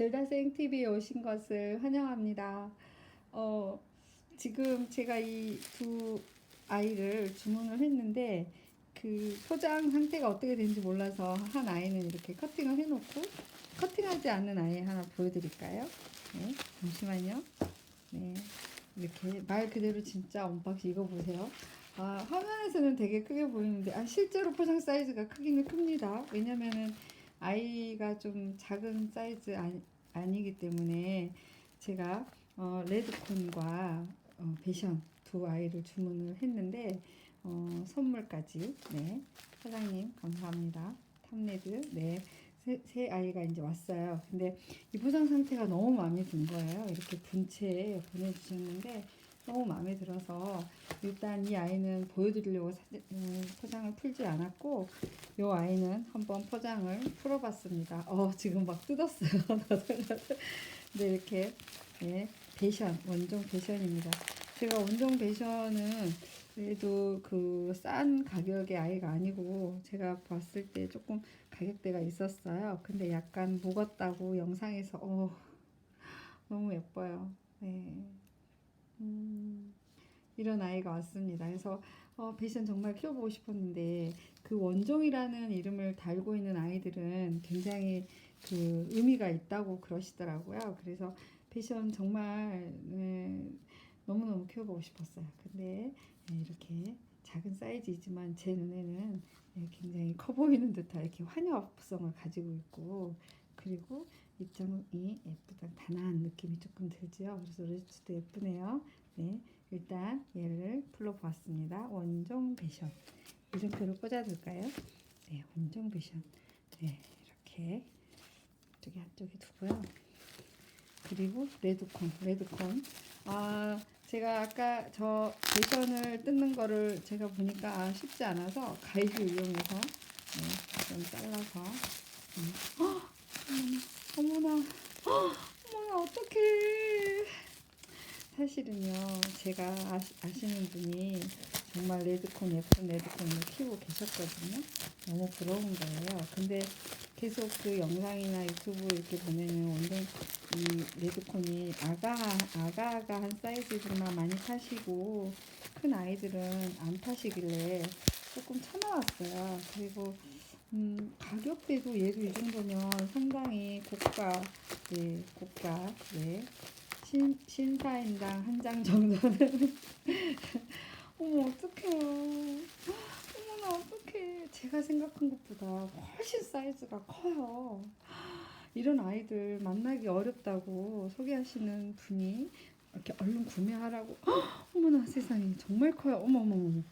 젤다생 TV에 오신 것을 환영합니다. 어, 지금 제가 이 두 아이를 주문을 했는데 그 포장 상태가 어떻게 되는지 몰라서 한 아이는 이렇게 커팅을 해놓고 커팅하지 않은 아이 하나 보여드릴까요? 네, 잠시만요. 네, 이렇게 말 그대로 진짜 언박싱 이거 보세요. 아, 화면에서는 되게 크게 보이는데 아, 실제로 포장 사이즈가 크기는 큽니다. 왜냐면은 아이가 좀 작은 사이즈 아니, 아니기 때문에 제가 어, 레드콘과 어, 베션 두 아이를 주문을 했는데 어, 선물까지 네. 사장님 감사합니다. 탐레드 네 세 세 아이가 이제 왔어요. 근데 이 포장 상태가 너무 마음에 든 거예요. 이렇게 분채 보내주셨는데 너무 마음에 들어서 일단 이 아이는 보여드리려고 사, 음, 포장을 풀지 않았고 이 아이는 한번 포장을 풀어봤습니다. 어 지금 막 뜯었어요. 네 이렇게 네, 베션 원종 베션입니다. 제가 원종 베션은 그래도 그 싼 가격의 아이가 아니고 제가 봤을 때 조금 가격대가 있었어요. 근데 약간 묵었다고 영상에서 어 너무 예뻐요. 네. 음, 이런 아이가 왔습니다. 그래서 어, 베션 정말 키워보고 싶었는데 그 원종이라는 이름을 달고 있는 아이들은 굉장히 그 의미가 있다고 그러시더라고요. 그래서 베션 정말 네, 너무너무 키워보고 싶었어요. 근데 네, 이렇게 작은 사이즈이지만 제 눈에는 네, 굉장히 커 보이는 듯한 이렇게 환엽성을 가지고 있고 그리고 입장이 예쁘다 단아한 느낌이 조금 들지요. 그래서 레츠도 예쁘네요. 네, 일단 얘를 풀어보았습니다. 원종 베션 이정표를 꽂아둘까요? 네, 원종 베션 네, 이렇게 이쪽에 한쪽에 두고요. 그리고 레드콘, 레드콘. 아, 제가 아까 저 베션을 뜯는 거를 제가 보니까 아, 쉽지 않아서 가위를 이용해서 네, 좀 잘라서 음. 헉! 어머나, 어머나, 어떡해. 사실은요, 제가 아시, 아시는 분이 정말 레드콘, 예쁜 레드콘을 키우고 계셨거든요. 너무 부러운 거예요. 근데 계속 그 영상이나 유튜브 이렇게 보면은 완전 이 레드콘이 아가, 아가아가 한 사이즈들만 많이 타시고 큰 아이들은 안 타시길래 조금 참아왔어요. 그리고 음, 가격대도 얘도 이 정도면 상당히 고가, 네, 고가, 네. 신, 신사인당 한 장 정도는. 어머, 어떡해요. 어머나, 어떡해. 제가 생각한 것보다 훨씬 사이즈가 커요. 이런 아이들 만나기 어렵다고 소개하시는 분이 이렇게 얼른 구매하라고. 헉, 어머나, 세상에. 정말 커요. 어머, 어머, 어머.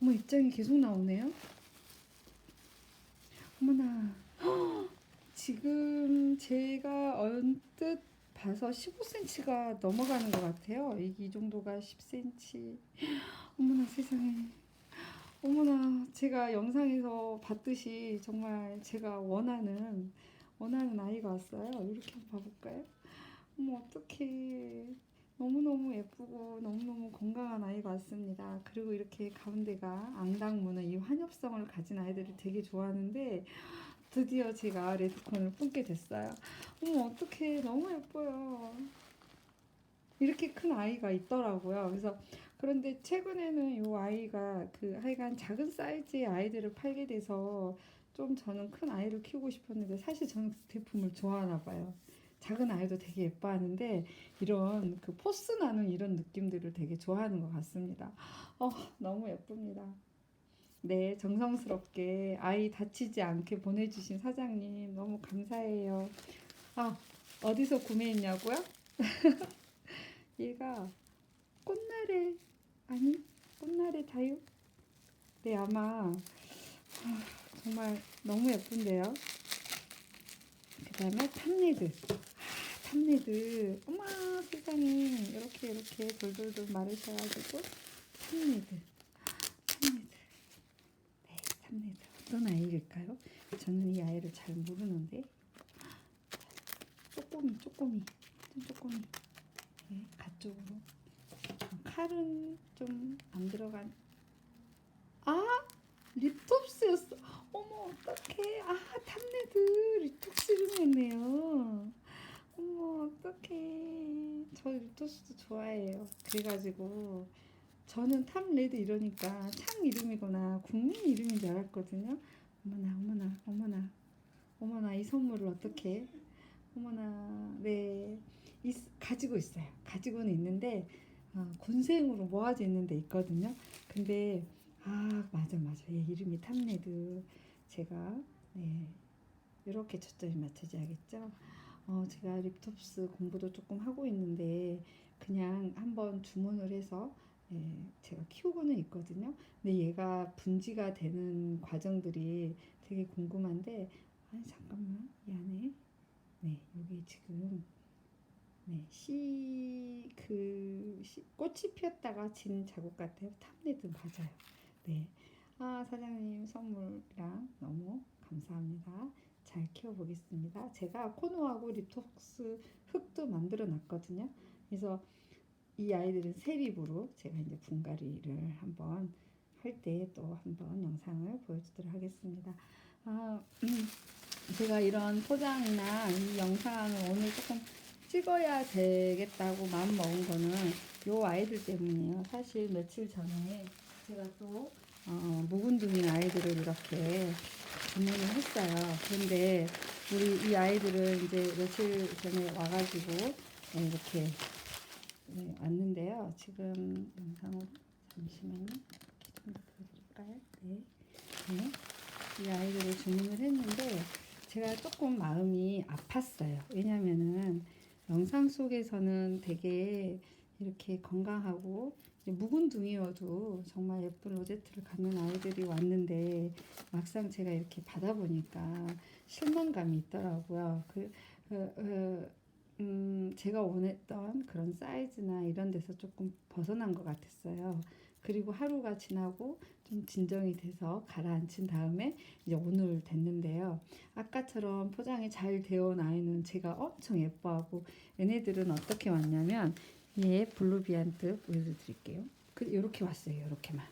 어머, 입장이 계속 나오네요. 어머나. 헉, 지금 제가 언뜻 봐서 15cm가 넘어가는 것 같아요. 이 정도가 10cm. 어머나 세상에. 어머나 제가 영상에서 봤듯이 정말 제가 원하는 원하는 아이가 왔어요. 이렇게 한번 봐볼까요? 어머 어떡해. 너무너무 예쁘고 너무너무 건강한 아이가 왔습니다. 그리고 이렇게 가운데가 앙당무는 이 환엽성을 가진 아이들을 되게 좋아하는데 드디어 제가 레드콘을 품게 됐어요. 어머 어떡해 너무 예뻐요. 이렇게 큰 아이가 있더라고요. 그래서 그런데 최근에는 이 아이가 그 하여간 작은 사이즈의 아이들을 팔게 돼서 좀 저는 큰 아이를 키우고 싶었는데 사실 저는 스태품을 좋아하나 봐요. 작은 아이도 되게 예뻐하는데 이런 그 포스 나는 이런 느낌들을 되게 좋아하는 것 같습니다. 어, 너무 예쁩니다. 네, 정성스럽게 아이 다치지 않게 보내주신 사장님 너무 감사해요. 아, 어디서 구매했냐고요? 얘가 꽃날의 아니 꽃날의 다육? 네, 아마 아, 정말 너무 예쁜데요. 그 다음에 탐레드. 아, 탐레드. 어머 세상에 이렇게 이렇게 돌돌돌 마르셔가지고 탐레드. 탐레드. 네, 탐레드. 어떤 아이일까요? 저는 이 아이를 잘 모르는데. 쪼꼬미, 쪼꼬미. 좀 쪼꼬미. 네, 가쪽으로. 칼은 좀 안 들어간. 아! 립톱스였어. 어머, 어떡해. 아, 탐레드. 립톱스 이름이었네요. 립토스도 좋아해요. 그래가지고 저는 탐레드 이러니까 창 이름이거나 국민 이름인 줄 알았거든요. 어머나 어머나 어머나 어머나 이 선물을 어떻게 어머나 네 있, 가지고 있어요. 가지고는 있는데 어, 곤생으로 모아져 있는 데 있거든요. 근데 아 맞아 맞아 얘 이름이 탐레드 제가 네 이렇게 초점이 맞춰져야겠죠. 어 제가 립톱스 공부도 조금 하고 있는데 그냥 한번 주문을 해서 예, 제가 키우고는 있거든요. 근데 얘가 분지가 되는 과정들이 되게 궁금한데 아니 잠깐만 이 안에 네 여기 지금 네, 씨, 그, 씨, 꽃이 피었다가 진 자국 같아요. 탐레드 맞아요. 네. 아, 사장님 선물이랑 너무 감사합니다. 잘 키워보겠습니다. 제가 코노하고 립톡스 흙도 만들어 놨거든요. 그래서 이 아이들은 세립으로 제가 이제 분갈이를 한번 할 때 또 한번 영상을 보여주도록 하겠습니다. 아, 음, 제가 이런 포장이나 이 영상을 오늘 조금 찍어야 되겠다고 마음 먹은 거는 요 아이들 때문이에요. 사실 며칠 전에 제가 또 어, 묵은둥인 아이들을 이렇게 주문을 했어요. 그런데 우리 이 아이들은 이제 며칠 전에 와가지고 네, 이렇게 네, 왔는데요. 지금 영상을 잠시만요. 좀 보여드릴까요? 네. 네. 이 아이들을 주문을 했는데 제가 조금 마음이 아팠어요. 왜냐면은 영상 속에서는 되게 이렇게 건강하고 이제 묵은 둥이여도 정말 예쁜 로제트를 갖는 아이들이 왔는데 막상 제가 이렇게 받아보니까 실망감이 있더라고요. 그, 그, 그, 음, 제가 원했던 그런 사이즈나 이런 데서 조금 벗어난 것 같았어요. 그리고 하루가 지나고 좀 진정이 돼서 가라앉힌 다음에 이제 오늘 됐는데요. 아까처럼 포장이 잘 되어 온 아이는 제가 엄청 예뻐하고 얘네들은 어떻게 왔냐면 얘 블루비안트 보여드릴게요. 그 이렇게 왔어요. 이렇게만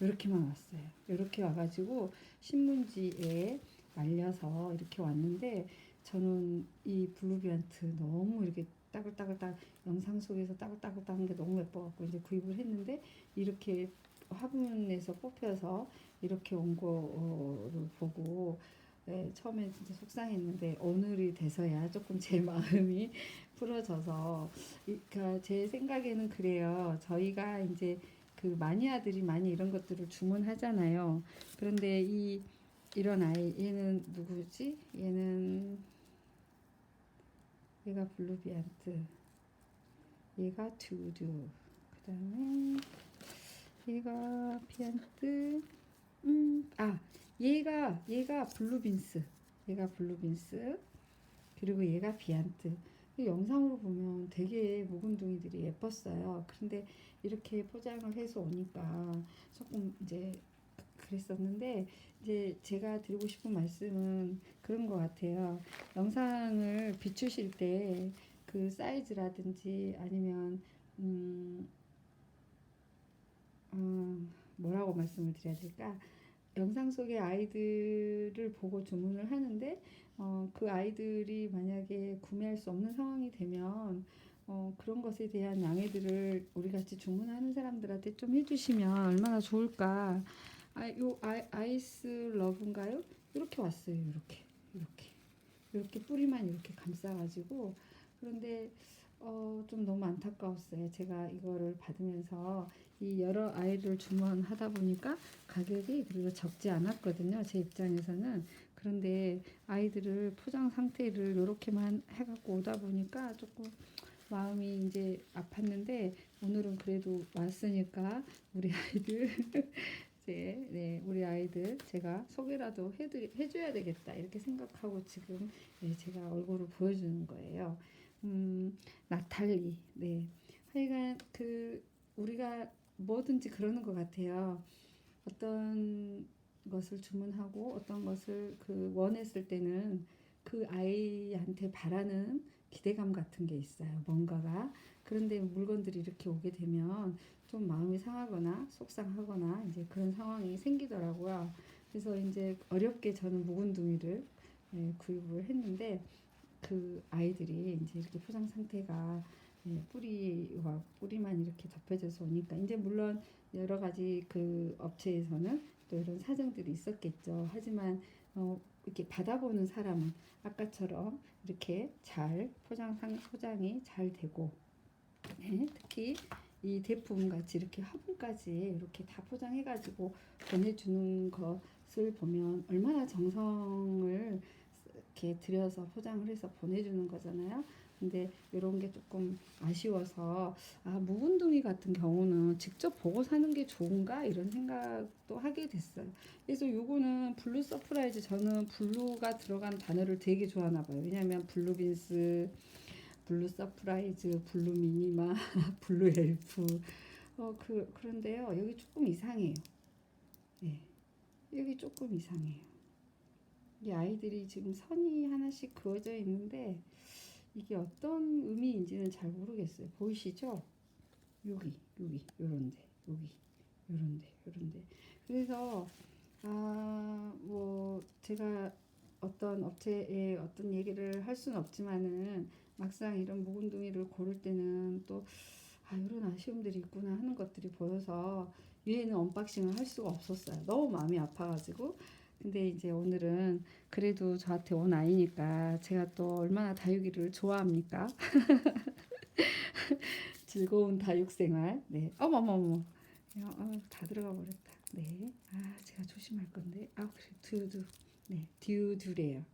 이렇게만 왔어요. 이렇게 와가지고 신문지에 말려서 이렇게 왔는데 저는 이 블루비안트 너무 이렇게 따글따글따글 영상 속에서 따글따글따글한 게 너무 예뻐갖고 이제 구입을 했는데 이렇게 화분에서 뽑혀서 이렇게 온 거를 보고 네, 처음엔 진짜 속상했는데 오늘이 돼서야 조금 제 마음이 풀어져서 이- 그러니까 제 생각에는 그래요. 저희가 이제 그 마니아들이 많이 이런 것들을 주문하잖아요. 그런데 이 이런 아이 얘는 누구지? 얘는 얘가 블루비안트 얘가 두두 그 다음에 얘가 비안트 음아 얘가 얘가 블루빈스 얘가 블루빈스 그리고 얘가 비안트 이 영상으로 보면 되게 묵은둥이들이 예뻤어요 그런데 이렇게 포장을 해서 오니까 조금 이제 그랬었는데 이제 제가 드리고 싶은 말씀은 그런 것 같아요. 영상을 비추실 때 그 사이즈라든지 아니면 음, 음, 뭐라고 말씀을 드려야 될까? 영상 속의 아이들을 보고 주문을 하는데 어, 그 아이들이 만약에 구매할 수 없는 상황이 되면 어, 그런 것에 대한 양해들을 우리 같이 주문하는 사람들한테 좀 해주시면 얼마나 좋을까. 아, 요 아이, 아이스 러브인가요? 이렇게 왔어요. 이렇게 이렇게 이렇게 뿌리만 이렇게 감싸가지고 그런데 어, 좀 너무 안타까웠어요. 제가 이거를 받으면서 이 여러 아이를 주문하다 보니까 가격이 그리고 적지 않았거든요. 제 입장에서는 그런데 아이들을 포장 상태를 이렇게만 해갖고 오다 보니까 조금 마음이 이제 아팠는데 오늘은 그래도 왔으니까 우리 아이들 네 우리 아이들 제가 소개라도 해드 해줘야 되겠다 이렇게 생각하고 지금 네, 제가 얼굴을 보여주는 거예요. 음 나탈리 네 하여간 그 우리가 뭐든지 그러는 것 같아요. 어떤 것을 주문하고 어떤 것을 그 원했을 때는 그 아이한테 바라는 기대감 같은 게 있어요. 뭔가가 그런데 물건들이 이렇게 오게 되면 좀 마음이 상하거나 속상하거나 이제 그런 상황이 생기더라고요. 그래서 이제 어렵게 저는 묵은둥이를 예, 구입을 했는데 그 아이들이 이제 이렇게 포장 상태가 예, 뿌리와 뿌리만 이렇게 덮여져서 오니까 이제 물론 여러 가지 그 업체에서는 또 이런 사정들이 있었겠죠. 하지만 어, 이렇게 받아보는 사람은 아까처럼 이렇게 잘 포장 상 포장이 잘 되고 네, 특히 이 대품 같이 이렇게 화분까지 이렇게 다 포장해 가지고 보내주는 것을 보면 얼마나 정성을 이렇게 들여서 포장을 해서 보내주는 거잖아요. 근데 이런 게 조금 아쉬워서 아 묵은둥이 같은 경우는 직접 보고 사는 게 좋은가 이런 생각도 하게 됐어요. 그래서 요거는 블루 서프라이즈 저는 블루가 들어간 단어를 되게 좋아하나 봐요. 왜냐면 블루빈스, 블루 서프라이즈, 블루 미니마, 블루 엘프 어 그 그런데요 여기 조금 이상해요. 예, 여기 조금 이상해요. 이 아이들이 지금 선이 하나씩 그어져 있는데 이게 어떤 의미인지는 잘 모르겠어요. 보이시죠? 여기, 여기, 요런데, 여기, 요런데, 요런데. 그래서 아, 뭐 제가 어떤 업체에 어떤 얘기를 할 수는 없지만은 막상 이런 묵은둥이를 고를 때는 또 아, 이런 아쉬움들이 있구나 하는 것들이 보여서 위에는 언박싱을 할 수가 없었어요. 너무 마음이 아파가지고. 근데 이제 오늘은 그래도 저한테 온 아이니까 제가 또 얼마나 다육이를 좋아합니까? 즐거운 다육 생활. 네. 어머머머. 야, 어, 다 들어가 버렸다. 네. 아, 제가 조심할 건데. 아, 그래. 듀두. 네. 듀두래요.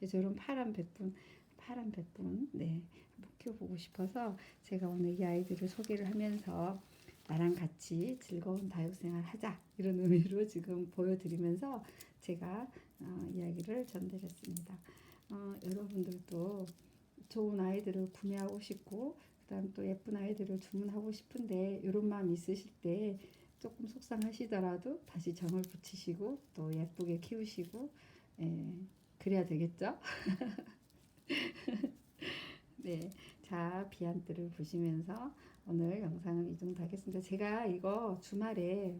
이런 파란 백분, 파란 백분. 네. 한번 키워보고 싶어서 제가 오늘 이 아이들을 소개를 하면서 나랑 같이 즐거운 다육 생활 하자. 이런 의미로 지금 보여드리면서 제가 어, 이야기를 전드렸습니다. 어, 여러분들도 좋은 아이들을 구매하고 싶고 그다음 또 예쁜 아이들을 주문하고 싶은데 이런 마음 있으실 때 조금 속상하시더라도 다시 정을 붙이시고 또 예쁘게 키우시고 예, 그래야 되겠죠? 네, 자 비안트를 보시면서 오늘 영상은 이 정도 하겠습니다. 제가 이거 주말에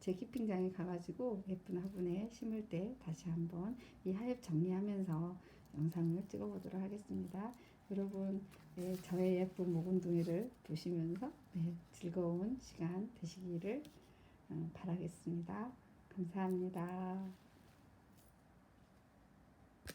제 키핑장에 가가지고 예쁜 화분에 심을 때 다시 한번 이 하엽 정리하면서 영상을 찍어보도록 하겠습니다. 여러분 네, 저의 예쁜 모금둥이를 보시면서 네, 즐거운 시간 되시기를 어, 바라겠습니다. 감사합니다.